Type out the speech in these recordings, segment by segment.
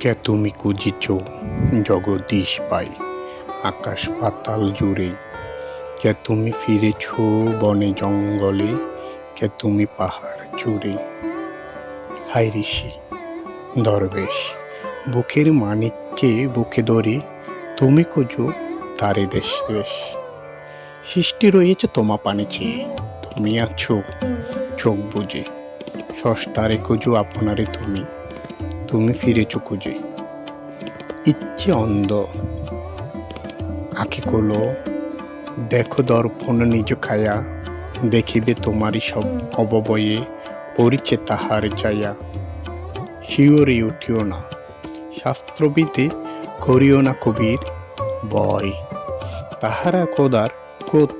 কে তুমি কুজিছ জগদীশ পাই? আকাশ পাতাল জুড়ে। কে তুমি ফিরেছ বনে জঙ্গলে? কে তুমি পাহাড় জুড়ে হাই ঋষি, দরবেশ, বুকের মানিককে বুকে ধরে তুমি কুজো তারে দেশ দেশ। সৃষ্টি রয়েছে তোমা পানে চেয়ে, তুমি আছো চোখ বুঝে ষষ্ঠারে কুজো আপনারে তুমি। তুমি ফিরেছ খুঁজে ইচ্ছে অন্ধ। আঁখি কোলো। দেখো দর্পণ নিজ খায়া। দেখিবে তোমারই সব অববয়ে পরিচে তাহার চায়া শিওরে উঠিও না। শাস্ত্রবিদে করিও না কবির বয়। তাহারা কোদার কোত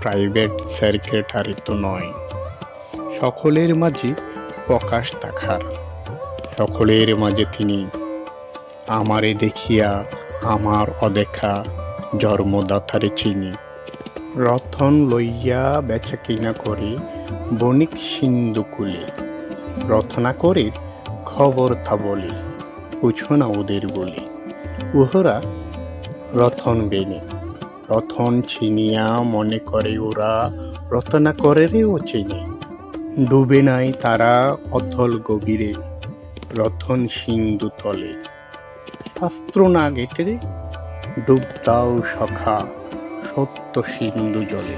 প্রাইভেট সেক্রেটারি তো নয়। সকলের মাঝে প্রকাশ তাখার সকলের মাঝে তিনি আমারে দেখিয়া আমার অদেখা জন্মদাতারে চিনি। রথন লইয়া বেচা কিনা করে বণিক সিন্ধু কুলে। রথনা করে খবর থা বলে না ওদের বলি। উহরা রথন বেনে রথন ছিনিয়া মনে করে ওরা রতনা করে রে ও চিনি। ডুবে নাই তারা অথল গভীরে। রথন সিন্ধু তলে। শাস্ত্র না গেটে ডুব দাও সখা সত্য সিন্ধু জলে।